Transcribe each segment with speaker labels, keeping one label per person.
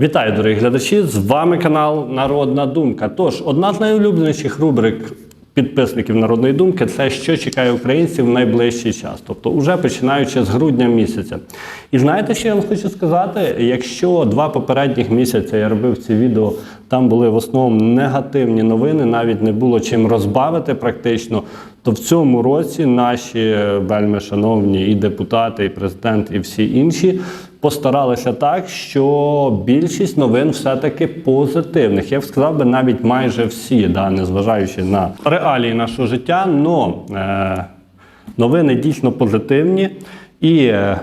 Speaker 1: Вітаю, дорогі глядачі! З вами канал Народна Думка. Тож, одна з найулюбленіших рубрик підписників Народної думки це що чекає українців в найближчий час, тобто уже починаючи з грудня місяця. І знаєте, що я вам хочу сказати? Якщо два попередніх місяці я робив ці відео, там були в основному негативні новини, навіть не було чим розбавити практично. То в цьому році наші вельми шановні і депутати, і президент, і всі інші постаралися так, що більшість новин все-таки позитивних. Я б сказав би навіть майже всі, да, незважаючи на реалії нашого життя, но е, новини дійсно позитивні і. Е,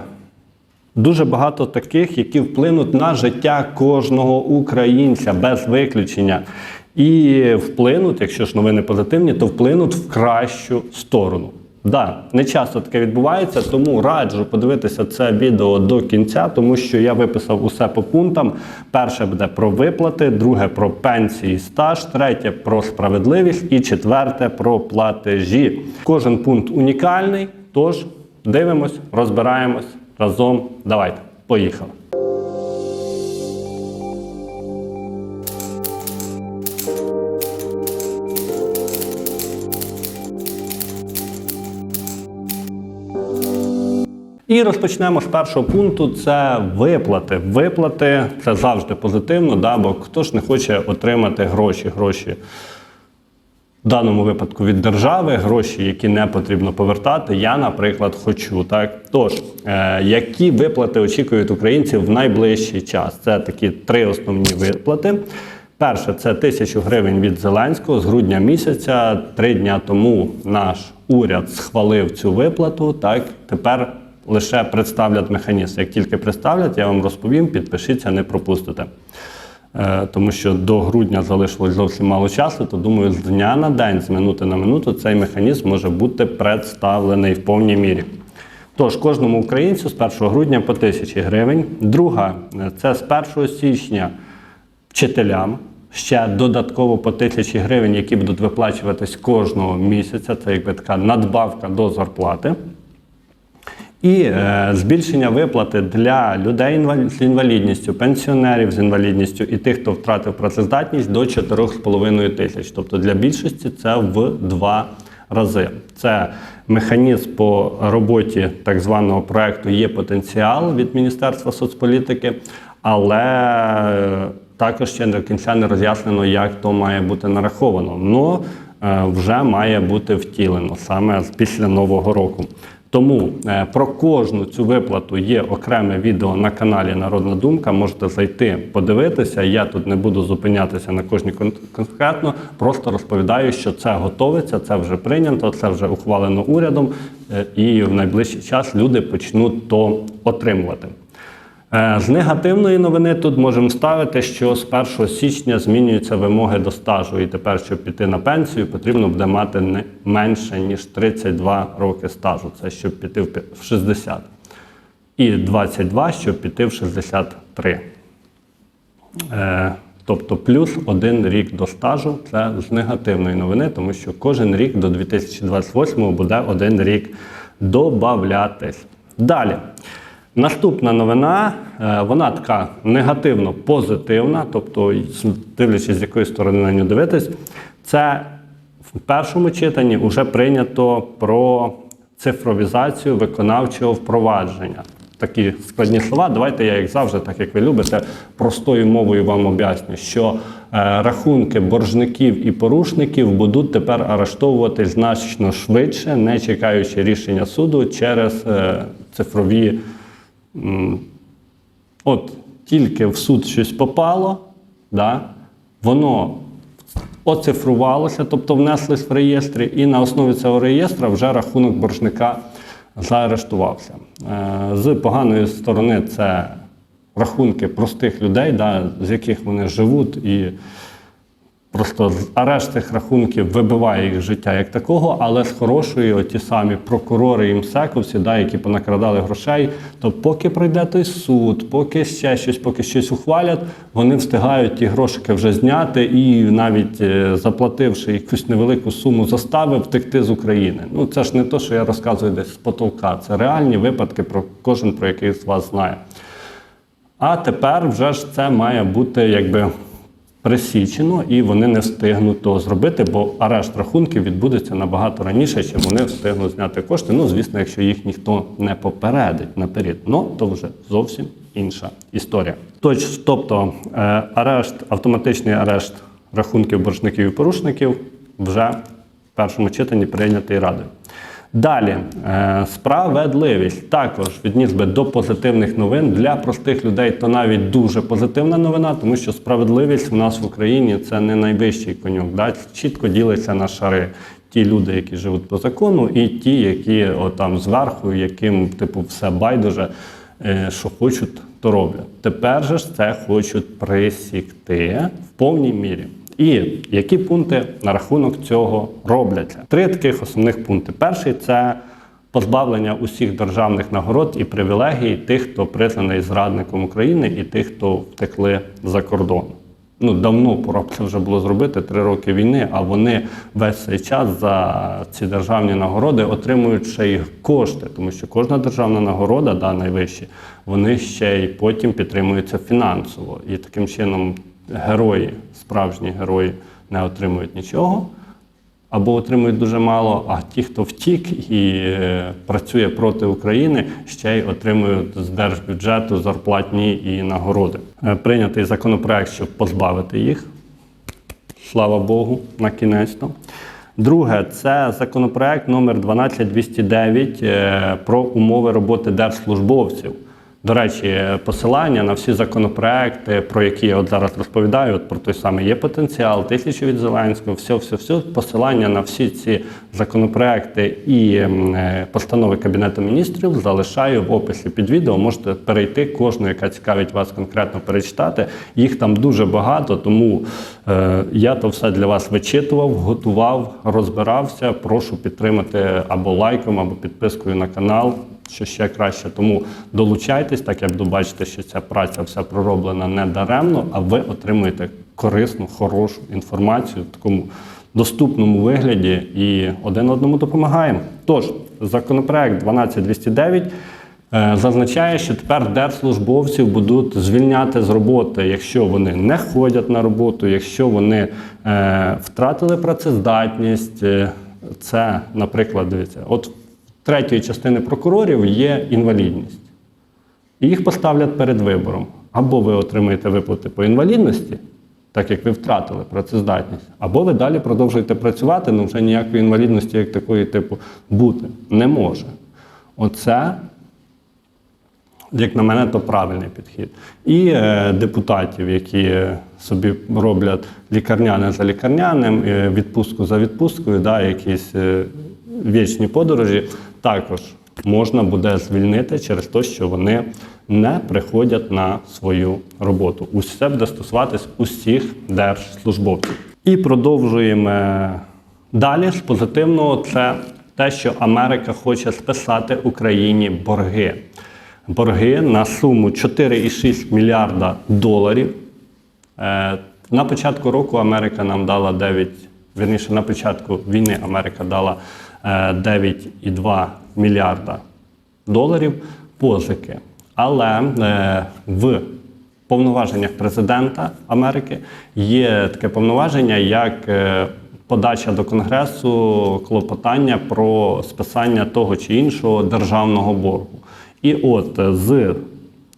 Speaker 1: Дуже багато таких, які вплинуть на життя кожного українця без виключення. І вплинуть, якщо ж новини позитивні, то вплинуть в кращу сторону. Да, не часто таке відбувається, тому раджу подивитися це відео до кінця, тому що я виписав усе по пунктам. Перше буде про виплати, друге про пенсії, стаж, третє про справедливість і четверте про платежі. Кожен пункт унікальний. Тож дивимось, розбираємось разом. Давайте, поїхали. І розпочнемо з першого пункту: це виплати. Виплати це завжди позитивно, да, бо хто ж не хоче отримати гроші, гроші. В даному випадку від держави гроші, які не потрібно повертати, я, наприклад, хочу. Так тож, е, які виплати очікують українців в найближчий час? Це такі три основні виплати. Перше, це тисячу гривень від Зеленського з грудня місяця. Три дня тому наш уряд схвалив цю виплату. Так тепер лише представлять механізм. Як тільки представлять, я вам розповім. Підпишіться, не пропустите. Е, тому що до грудня залишилось зовсім мало часу, то думаю, з дня на день, з минути на минуту, цей механізм може бути представлений в повній мірі. Тож, кожному українцю з 1 грудня по тисячі гривень. Друга е, це з 1 січня вчителям. Ще додатково по тисячі гривень, які будуть виплачуватись кожного місяця. Це якби така надбавка до зарплати. І е, збільшення виплати для людей з інвалідністю, пенсіонерів з інвалідністю і тих, хто втратив працездатність, до 4,5 тисяч. Тобто для більшості це в два рази. Це механізм по роботі так званого проекту є потенціал від Міністерства соцполітики, але е, також ще до кінця не роз'яснено, як то має бути нараховано. Но е, вже має бути втілено саме після нового року. Тому е, про кожну цю виплату є окреме відео на каналі Народна Думка. Можете зайти, подивитися. Я тут не буду зупинятися на кожній кон- конкретно. Просто розповідаю, що це готовиться, це вже прийнято, це вже ухвалено урядом, е, і в найближчий час люди почнуть то отримувати. Е, З негативної новини тут можемо ставити, що з 1 січня змінюються вимоги до стажу, і тепер, щоб піти на пенсію, потрібно буде мати не менше ніж 32 роки стажу. Це щоб піти в в 60. І 22, щоб піти в 63. Е, Тобто плюс один рік до стажу це з негативної новини, тому що кожен рік до 2028 буде один рік добавлятись. Далі. Наступна новина, е, вона така негативно-позитивна, тобто, дивлячись, з якої сторони на нього дивитись, це в першому читанні вже прийнято про цифровізацію виконавчого впровадження. Такі складні слова. Давайте я, як завжди, так як ви любите, простою мовою вам об'ясню, що е, рахунки боржників і порушників будуть тепер арештовувати значно швидше, не чекаючи рішення суду через е, цифрові. От тільки в суд щось попало, да, воно оцифрувалося, тобто внеслись в реєстрі, і на основі цього реєстра вже рахунок боржника заарештувався. Е, З поганої сторони це рахунки простих людей, да, з яких вони живуть, і Просто з- арешт цих рахунків вибиває їх життя як такого, але з хорошої, ті самі прокурори і МСЕКовці, да, які понакрадали грошей, то поки пройде той суд, поки ще щось, поки щось ухвалять, вони встигають ті грошики вже зняти і навіть е, заплативши якусь невелику суму застави, втекти з України. Ну це ж не те, що я розказую десь з потолка. Це реальні випадки, про кожен про який з вас знає. А тепер вже ж це має бути якби присічено, і вони не встигнуть того зробити, бо арешт рахунків відбудеться набагато раніше, чим вони встигнуть зняти кошти. Ну, звісно, якщо їх ніхто не попередить наперед. Ну, то вже зовсім інша історія. Точ, тобто, е, арешт, автоматичний арешт рахунків боржників і порушників вже в першому читанні прийнятий радою. Далі, е, справедливість також відніс би до позитивних новин. Для простих людей то навіть дуже позитивна новина, тому що справедливість у нас в Україні це не найвищий конюк. Да? Чітко ділиться на шари. Ті люди, які живуть по закону, і ті, які отам зверху, яким типу все байдуже, е, що хочуть, то роблять. Тепер же ж це хочуть присікти в повній мірі. І які пункти на рахунок цього робляться? Три таких основних пункти. Перший це позбавлення усіх державних нагород і привілегій тих, хто признаний зрадником України, і тих, хто втекли за кордон. Ну, давно пора це вже було зробити три роки війни, а вони весь цей час за ці державні нагороди отримують ще й кошти, тому що кожна державна нагорода, да, найвищі, вони ще й потім підтримуються фінансово. І таким чином герої, справжні герої, не отримують нічого або отримують дуже мало, а ті, хто втік і е, працює проти України, ще й отримують з держбюджету зарплатні і нагороди. Е, Прийнятий законопроект, щоб позбавити їх. Слава Богу, на кінець. Друге, це законопроект номер 12209 е, про умови роботи держслужбовців. До речі, посилання на всі законопроекти, про які я от зараз розповідаю, от про той самий є потенціал, тисячу від Зеленського, все, все, все. Посилання на всі ці законопроекти і е, постанови Кабінету міністрів залишаю в описі під відео. Можете перейти кожну, яка цікавить вас конкретно перечитати. Їх там дуже багато, тому е, я то все для вас вичитував, готував, розбирався. Прошу підтримати або лайком, або підпискою на канал що ще краще. Тому долучайтесь, так я буду що ця праця вся пророблена не даремно, а ви отримуєте корисну, хорошу інформацію в такому доступному вигляді і один одному допомагаємо. Тож, законопроект 12209 е, зазначає, що тепер держслужбовців будуть звільняти з роботи, якщо вони не ходять на роботу, якщо вони е, втратили працездатність. Е, Це, наприклад, дивіться, от третьої частини прокурорів є інвалідність. І їх поставлять перед вибором. Або ви отримаєте виплати по інвалідності, так як ви втратили працездатність, або ви далі продовжуєте працювати, але вже ніякої інвалідності, як такої типу, бути не може. Оце, як на мене, то правильний підхід. І е, депутатів, які собі роблять лікарняне за лікарняним, е, відпустку за відпусткою, да, якісь е, вічні подорожі, також можна буде звільнити через те, що вони не приходять на свою роботу. Усе буде стосуватись усіх держслужбовців. І продовжуємо далі з позитивного. Це те, що Америка хоче списати Україні борги. Борги на суму 4,6 мільярда доларів. Е, На початку року Америка нам дала 9, вірніше, на початку війни Америка дала 9,2 мільярда доларів позики. Але е, в повноваженнях президента Америки є таке повноваження, як е, подача до Конгресу клопотання про списання того чи іншого державного боргу. І от е, з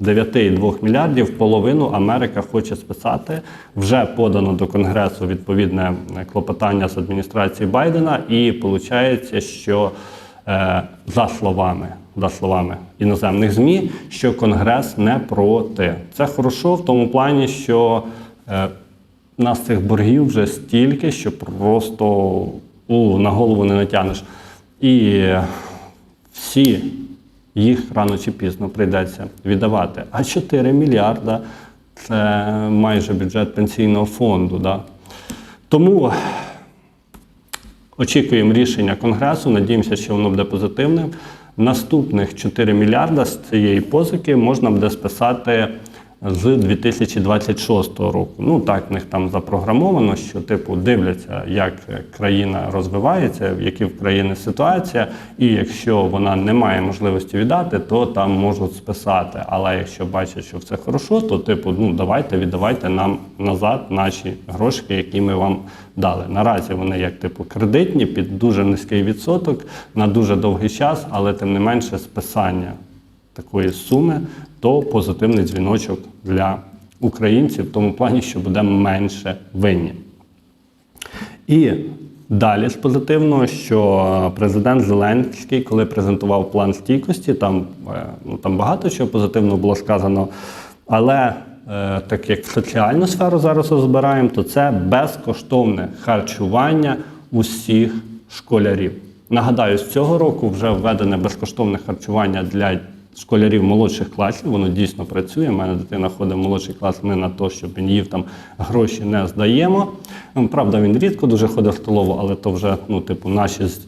Speaker 1: 9,2 мільярдів половину Америка хоче списати. Вже подано до Конгресу відповідне е, клопотання з адміністрації Байдена, і виходить, що е, за словами, за словами іноземних ЗМІ, що Конгрес не проти. Це хорошо в тому плані, що е, у нас цих боргів вже стільки, що просто у, на голову не натягнеш. І е, всі їх рано чи пізно прийдеться віддавати. А 4 мільярда це майже бюджет пенсійного фонду. Да? Тому очікуємо рішення Конгресу, надіємося, що воно буде позитивним. Наступних 4 мільярда з цієї позики можна буде списати з 2026 року. Ну так в них там запрограмовано, що типу дивляться, як країна розвивається, в які в країни ситуація, і якщо вона не має можливості віддати, то там можуть списати. Але якщо бачать, що все хорошо, то типу, ну давайте віддавайте нам назад наші грошики, які ми вам дали. Наразі вони як типу кредитні під дуже низький відсоток на дуже довгий час, але тим не менше списання такої суми, то позитивний дзвіночок для українців в тому плані, що буде менше винні. І далі з позитивного, що президент Зеленський, коли презентував план стійкості, там, е, ну, там багато чого позитивного було сказано, але е, так як в соціальну сферу зараз розбираємо, то це безкоштовне харчування усіх школярів. Нагадаю, з цього року вже введене безкоштовне харчування для школярів молодших класів. Воно дійсно працює. У мене дитина ходить в молодший клас. Ми на те, щоб він їв там гроші не здаємо. Ну, Правда, він рідко дуже ходить в столову, але то вже ну, типу, наші з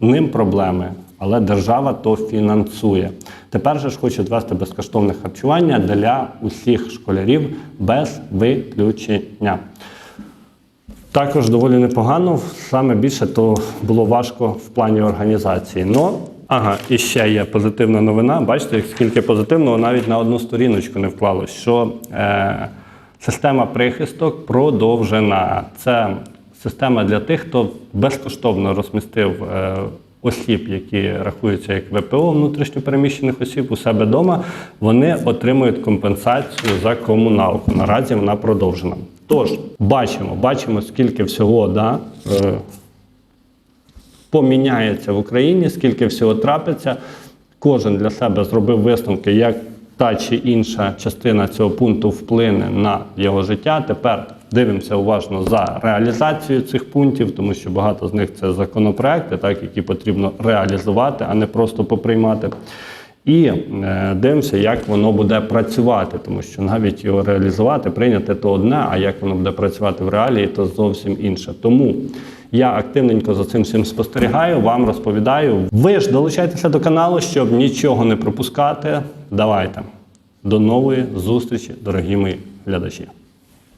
Speaker 1: ним проблеми. Але держава то фінансує. Тепер же ж хочуть ввести безкоштовне харчування для усіх школярів без виключення. Також доволі непогано. Саме більше то було важко в плані організації. Но, ага, і ще є позитивна новина. Бачите, скільки позитивного навіть на одну сторіночку не вклалось, що е, система прихисток продовжена. Це система для тих, хто безкоштовно розмістив е, осіб, які рахуються як ВПО внутрішньопереміщених осіб у себе вдома. Вони отримують компенсацію за комуналку. Наразі вона продовжена. Тож, бачимо, бачимо, скільки всього да, е, поміняється в Україні, скільки всього трапиться. Кожен для себе зробив висновки, як та чи інша частина цього пункту вплине на його життя. Тепер дивимося уважно за реалізацією цих пунктів, тому що багато з них це законопроекти, так, які потрібно реалізувати, а не просто поприймати. І е, дивимося, як воно буде працювати, тому що навіть його реалізувати, прийняти то одне, а як воно буде працювати в реалії, то зовсім інше. Тому я активненько за цим всім спостерігаю, вам розповідаю. Ви ж долучайтеся до каналу, щоб нічого не пропускати. Давайте до нової зустрічі, дорогі мої глядачі.